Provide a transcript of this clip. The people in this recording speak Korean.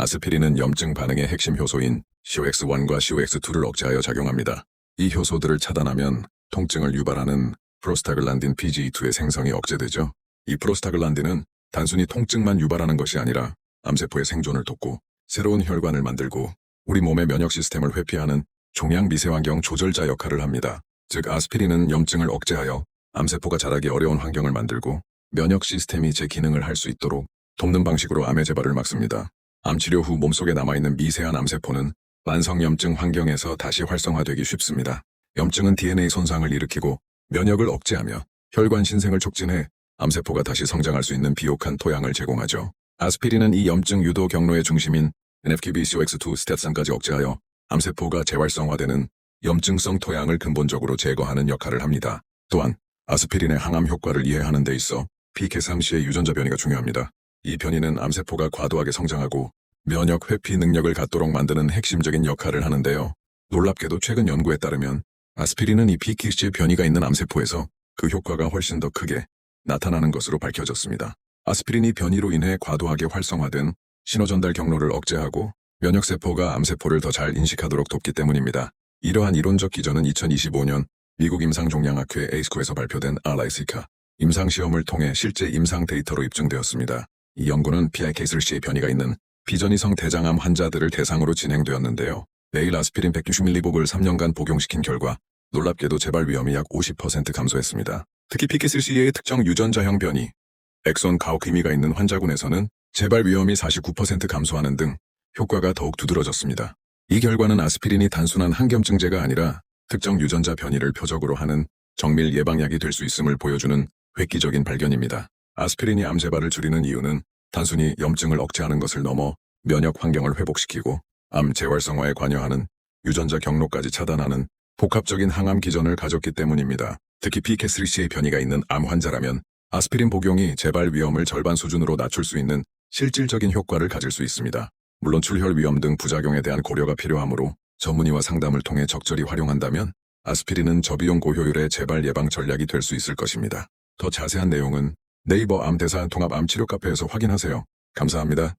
아스피린은 염증 반응의 핵심 효소인 COX1과 COX2를 억제하여 작용합니다. 이 효소들을 차단하면 통증을 유발하는 프로스타글란딘 PGE2의 생성이 억제되죠. 이 프로스타글란딘은 단순히 통증만 유발하는 것이 아니라 암세포의 생존을 돕고 새로운 혈관을 만들고 우리 몸의 면역 시스템을 회피하는 종양 미세환경 조절자 역할을 합니다. 즉 아스피린은 염증을 억제하여 암세포가 자라기 어려운 환경을 만들고 면역 시스템이 제 기능을 할 수 있도록 돕는 방식으로 암의 재발을 막습니다. 암 치료 후 몸속에 남아있는 미세한 암세포는 만성염증 환경에서 다시 활성화되기 쉽습니다. 염증은 DNA 손상을 일으키고 면역을 억제하며 혈관 신생을 촉진해 암세포가 다시 성장할 수 있는 비옥한 토양을 제공하죠. 아스피린은 이 염증 유도 경로의 중심인 NFKB-COX2 스탯산까지 억제하여 암세포가 재활성화되는 염증성 토양을 근본적으로 제거하는 역할을 합니다. 또한 아스피린의 항암 효과를 이해하는 데 있어 PK3C의 유전자 변이가 중요합니다. 이 변이는 암세포가 과도하게 성장하고 면역 회피 능력을 갖도록 만드는 핵심적인 역할을 하는데요. 놀랍게도 최근 연구에 따르면 아스피린은 이 PKC의 변이가 있는 암세포에서 그 효과가 훨씬 더 크게 나타나는 것으로 밝혀졌습니다. 아스피린이 변이로 인해 과도하게 활성화된 신호전달 경로를 억제하고 면역세포가 암세포를 더 잘 인식하도록 돕기 때문입니다. 이러한 이론적 기전은 2025년 미국 임상종양학회 에이스코에서 발표된 알라이시카 임상시험을 통해 실제 임상 데이터로 입증되었습니다. 이 연구는 PIK3C의 변이가 있는 비전이성 대장암 환자들을 대상으로 진행되었는데요. 매일 아스피린 160mg을 3년간 복용시킨 결과 놀랍게도 재발 위험이 약 50% 감소했습니다. 특히 PK3C의 특정 유전자형 변이, 엑손 가오키미가 있는 환자군에서는 재발 위험이 49% 감소하는 등 효과가 더욱 두드러졌습니다. 이 결과는 아스피린이 단순한 항염증제가 아니라 특정 유전자 변이를 표적으로 하는 정밀 예방약이 될 수 있음을 보여주는 획기적인 발견입니다. 아스피린이 암 재발을 줄이는 이유는 단순히 염증을 억제하는 것을 넘어 면역 환경을 회복시키고 암 재활성화에 관여하는 유전자 경로까지 차단하는 복합적인 항암 기전을 가졌기 때문입니다. 특히 PK3C의 변이가 있는 암 환자라면 아스피린 복용이 재발 위험을 절반 수준으로 낮출 수 있는 실질적인 효과를 가질 수 있습니다. 물론 출혈 위험 등 부작용에 대한 고려가 필요하므로 전문의와 상담을 통해 적절히 활용한다면 아스피린은 저비용 고효율의 재발 예방 전략이 될 수 있을 것입니다. 더 자세한 내용은 네이버 암대사 통합 암 치료 카페에서 확인하세요. 감사합니다.